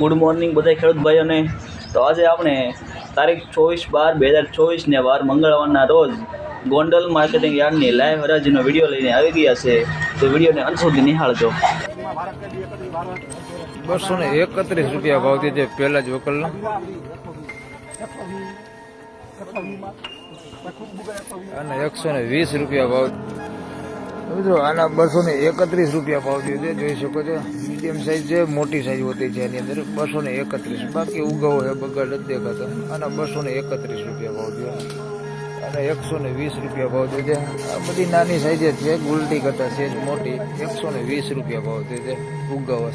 Good morning બધા ખેડૂત ભાઈઓને. તો આજે આપણે તારીખ ચોવીસ બાર બે હજાર ચોવીસને વાર મંગળવારના રોજ ગોંડલ માર્કેટિંગ યાર્ડની લાઈવ હરાજીનો વીડિયો લઈને આવી ગયા છે. તો વિડીયોને અંત સુધી નિહાળજો. બસો ને એકત્રીસ રૂપિયા ભાવ છે પહેલા જ વકલનો. અને એકસો ને વીસ રૂપિયા ભાવ મિત્રો, આના બસો ને એકત્રીસ રૂપિયા ભાવથી છે. જોઈ શકો છો મીડિયમ સાઈઝ છે, મોટી સાઈઝ હોતી છે એની અંદર. બસો ને એકત્રીસ. બાકી ઉગાવો છે બગાડ જ દેખાતો. આના બસો ને એકત્રીસ રૂપિયા ભાવ થયો. અને એકસો ને વીસ રૂપિયા ભાવ થયો છે. આ બધી નાની સાઈઝ છે, ગુલટી કરતા છે મોટી. એકસો ને વીસ રૂપિયા ભાવ થયો છે. ઉગાવો.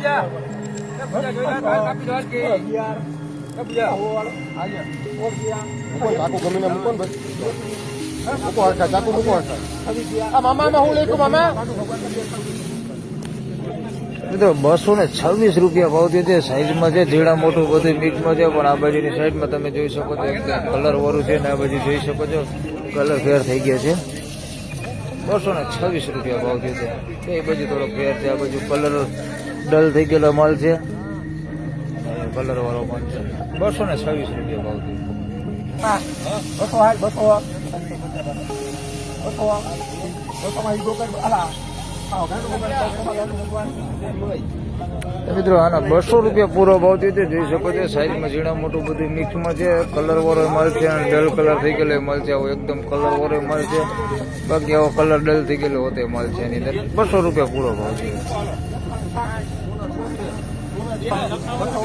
છે બસો ને છવ્વીસ રૂપિયા ભાવથી છે સાઈઝમાં છે ધીડા મોટું બધું મિક્સમાં છે, પણ આ બાજુની સાઈડમાં તમે જોઈ શકો છો કલર વાળું છે ને આ બાજુ જોઈ શકો છો કલર ફેર થઈ ગયા છે. બસો ને છવ્વીસ રૂપિયા ભાવથી છે એ બાજુ થોડો ફેર છે, આ બાજુ કલર ડલ થઈ ગયેલો માલ છે. કલર વાળો માલ છે. બસો ને છવ્વીસ રૂપિયા ભાવથી બસો હાલ બસો બસો બસો માં ઈગો કર અલા. આવો ઘણું ભગવાન તો મિત્રો આના બસો રૂપિયા પૂરો ભાવ થયો છે. જોઈ શકો છો સાઈઝમાં ઝીણા મોટું બધું મિક્સમાં છે. કલર વાળો માલ છે અને ડલ કલર થઈ ગયેલો માલ છે. આવો એકદમ કલર વાળો માલ છે. બાકી આવો કલર ડલ થઈ ગયેલો હોતો એ માલ છે એની અંદર. બસો રૂપિયા પૂરો ભાવ છે બસો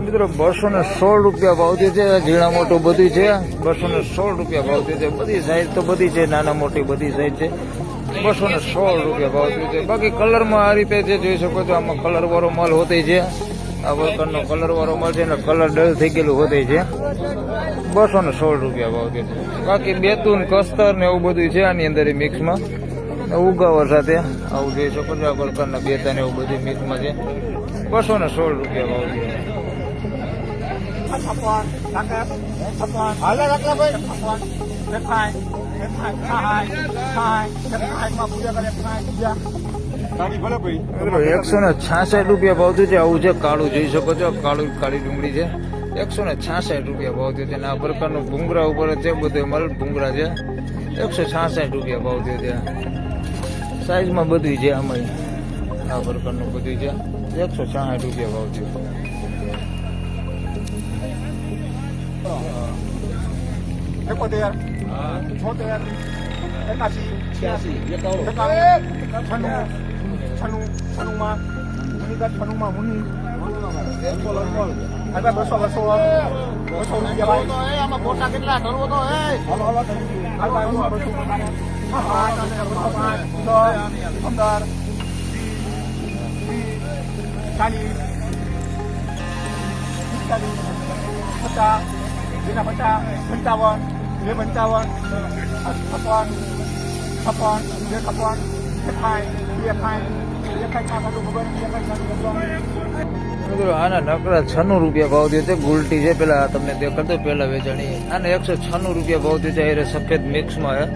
મિત્રો, બસો સોળ રૂપિયા ભાવતી છે, ઝીણા મોટું બધી છે. બસો સોળ રૂપિયા ભાવતી છે. બધી સાઈઝ તો બધી છે, નાના મોટી બધી સાઈઝ છે. બસો સોળ રૂપિયા ભાવતી છે. બાકી કલરમાં આ રીતે જે જોઈ શકો છો, આમાં કલર વાળો માલ હોતે છે. આ પ્રકારનો કલર વાળો મળશે ને કલર ડલ થઈ ગયેલું વધે છે. બસો ને સોળ રૂપિયા ભાવ છે. બાકી બેતુન, કસ્તર ને એવું બધું છે આની અંદર મિક્સમાં ઉગાવર સાથે આવું જોઈ શકો છો, આ પ્રકારના બેતા ને એવું બધું મિક્સમાં છે. બસો ને સોળ રૂપિયા ભાવ છે. એકસો ને છાસઠ રૂપિયા ભાવ થયું છે. આવું છે કાળું જોઈ શકો છો. કાળું કાળી ડુંગળી છે. એકસો ને છાસઠ રૂપિયા ભાવ થયો છે. અને આ પ્રકારનું ભૂંગરા ઉપર છે બધું મલ ભૂંગરા છે. એકસો છાસઠ રૂપિયા ભાવ થયો છે. સાઈઝમાં બધું છે આમાં. આ પ્રકારનું બધું છે. એકસો છાસઠ રૂપિયા ભાવ થયો. એકોતેર છોતેર એકાસી બસો બસો બસો રૂપિયા ફોટા કેટલા કરવો તો પંદર ચાલીસ પિસ્તાલીસ પચાસ એના પચાસ પંચાવન બે પંચાવન છપ્પન મિત્રો, આના નકરા છન્નું રૂપિયા ભાવ દે છે. ગુલટી છે પેલા તમને દેખાડતો પેલા વેચાણી. આને એકસો છન્નું રૂપિયા ભાવ દે છે. એ સફેદ મિક્સમાં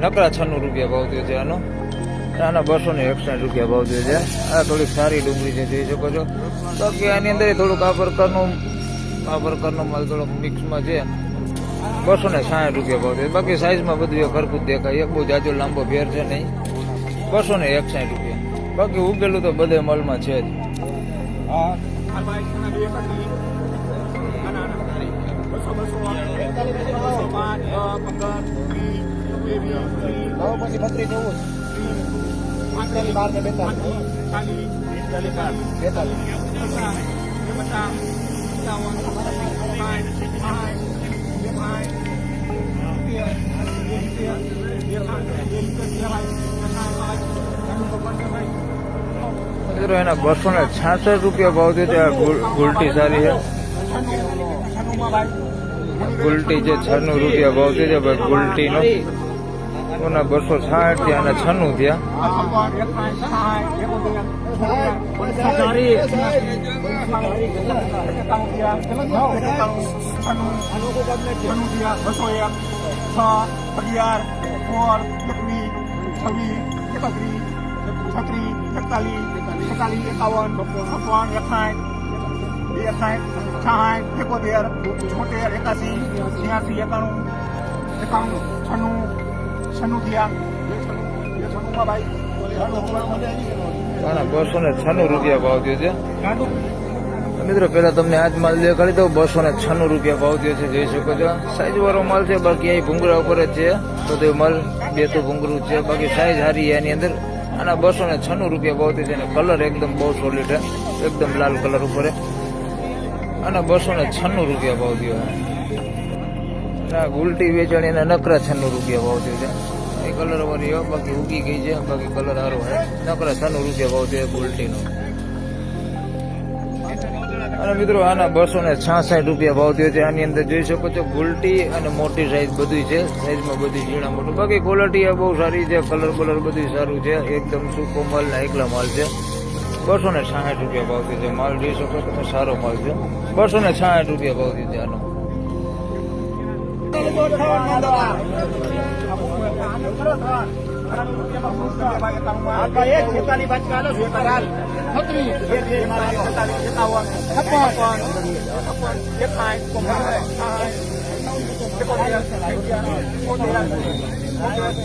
નકરા છન્નું રૂપિયા ભાવ દે છે આનો. આના બસો ને એકસાઠ રૂપિયા ભાવ દે છે. આ થોડીક સારી ડુંગળી છે, જોઈ શકો છો. બાકી આની અંદર થોડુંક આ પ્રકારનું આ પ્રકારનો માલ થોડોક મિક્સમાં છે. બસો ને સાઠ રૂપિયા ભાવ થયો. બાકી સાઈઝમાં બધું એ ખરખું દેખાય. એક બહુ જાજો લાંબો ફેર છે નહીં. બસો ને એકસાઠ રૂપિયા. બાકી ઉગેલું તો બધે મલમાં છે જ. બેતાલીસ. મિત્રો એના બસો ને છાસઠ રૂપિયા ભાવ છે, ત્યાં ગુલ- ગુલટી સારી છે. ગુલટી છે છન્નું રૂપિયા ભાવ છે ભાઈ ગુલટીનો. કોના બસો સાઠ થયા અને છન્નું થયા. છપ્પન એકસાઠ સાઠ એકોતેર છોતેર એકાણું થયા એકાણું છન્નું છન્નું થયા બસો એક, છ, અગિયાર સોળ એકવીસ છવ્વીસ, એકત્રીસ છત્રીસ એકતાલીસ એકતાલીસ એકાવન છપ્પન એકસાઠ એકસાઠ સાઠ એકોતેર છોતેર એકાસી છ્યાસી એકાણું એકાણું છન્નું છન્નું થયા છન્નુંમાં ભાઈ બસો ને છન્નું રૂપિયા ભાવ થયો છે. મિત્રો પેલા તમને આજ માલ દેખાડી દઉં. બસો ને છન્નું રૂપિયા ભાવ થયો છે જોઈ શકો છો. સાઈઝ વાળો માલ છે બાકી અહીં ભૂંગળા ઉપર જ છે. તો તે માલ બે તો ભૂંગળું છે. બાકી સાઈઝ હારી એની અંદર. આના બસો ને છન્નું રૂપિયા ભાવ થયો છે કલર એકદમ બહુ સોલિડ છે. એકદમ લાલ કલર ઉપર અને બસો ને છન્નું રૂપિયા ભાવ થયો ઉલટી વેચાણી અને નકરા છન્નું રૂપિયા ભાવ થયો છે. એ કલર વાળી બાકી ઉગી ગઈ છે, બાકી કલર સારો છે. નકરા છન્નું રૂપિયા ભાવ થયો ઉલટીનો. અને મિત્રો, આના બસો ને છાસઠ રૂપિયા ભાવ થયો છે. આની અંદર જોઈ શકો છો, ગુલટી અને મોટી સાઈઝ બધું છે. સાઈઝમાં બધી ઝીણા મોટું. બાકી ક્વોલિટી આ બહુ સારી છે. કલર બલર બધું સારું છે. એકદમ સૂકો માલ ને એકલા માલ છે. બસો ને છાસઠ રૂપિયા ભાવ થયો છે. માલ જોઈ શકો તમે સારો માલ છે. બસો ને છાસઠ રૂપિયા ભાવ થયો છે આનો. એકવીસ એકવીસ છત્રીસ આ છવ્વીસ છવ્વીસ હાલ હાલ એકત્રીસ હવે છત્રીસ હાલ હાલ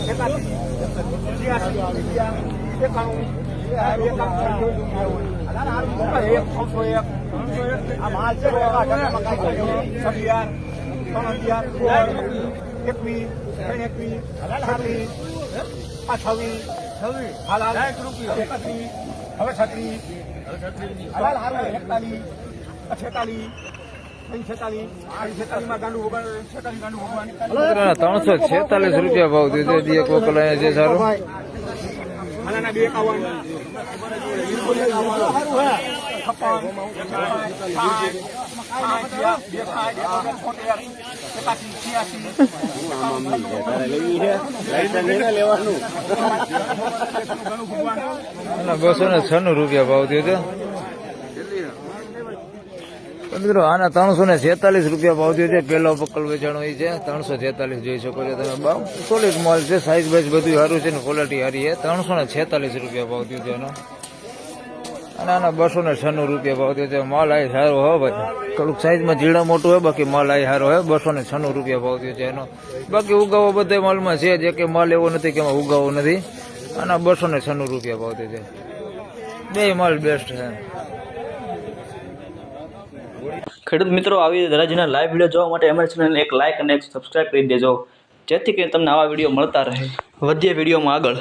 એકતાલીસ આ છેતાલીસ અહીં છેતાલીસ આ છેતાલીસમાં ગાંડું ભગવાન છેતાલીસ ગાંડું ભગવાન મિત્રોના ત્રણસો છેતાલીસ રૂપિયા ભાવ થયો હાલ દીએ કોકલ અહીંયા છે સારું આના બે એકાવન છેતાલીસ સાઠ સાઠ બે સાઠ એકોતેર છોતેર એકાસી છ્યાસી ઘણું ભગવાન અને બસો ને છન્નું રૂપિયા ભાવ થયો છે તો મિત્રો, આના ત્રણસો ને છેતાલીસ રૂપિયા ભાવ થયો છે. પેલો પકલ વેચાણો એ છે. ત્રણસો છેતાલીસ જોઈ શકો છો તમે. ભાવ સોલિડ માલ છે. સાઈઝ બાઈઝ બધું સારું છે ને ક્વોલિટી સારી છે. ત્રણસો ને છેતાલીસ રૂપિયા ભાવ થયો છે એનો. અને આના બસો ને છન્નું રૂપિયા ભાવ થયો. છે માલ આય સારો હો ભાઈ. થોડુંક સાઈઝમાં જીડા મોટું હોય બાકી માલ આવી સારો હોય બસો ને છન્નું રૂપિયા ભાવ થયો છે એનો. બાકી ઉગાવો બધા માલમાં છે, જે કે માલ એવો નથી કે એમાં ઉગાવો નથી. આના બસો ને છન્નું રૂપિયા ભાવ થયો છે. બે માલ બેસ્ટ છે. ખેડૂત મિત્રો, આવી દરાજીના લાઈવ વીડિયો જોવા માટે અમારી ચેનલને એક લાઇક અને એક સબસ્ક્રાઇબ કરી દેજો. જેથી કરીને તમને આવા વીડિયો મળતા રહે. વધીએ વિડીયોમાં આગળ.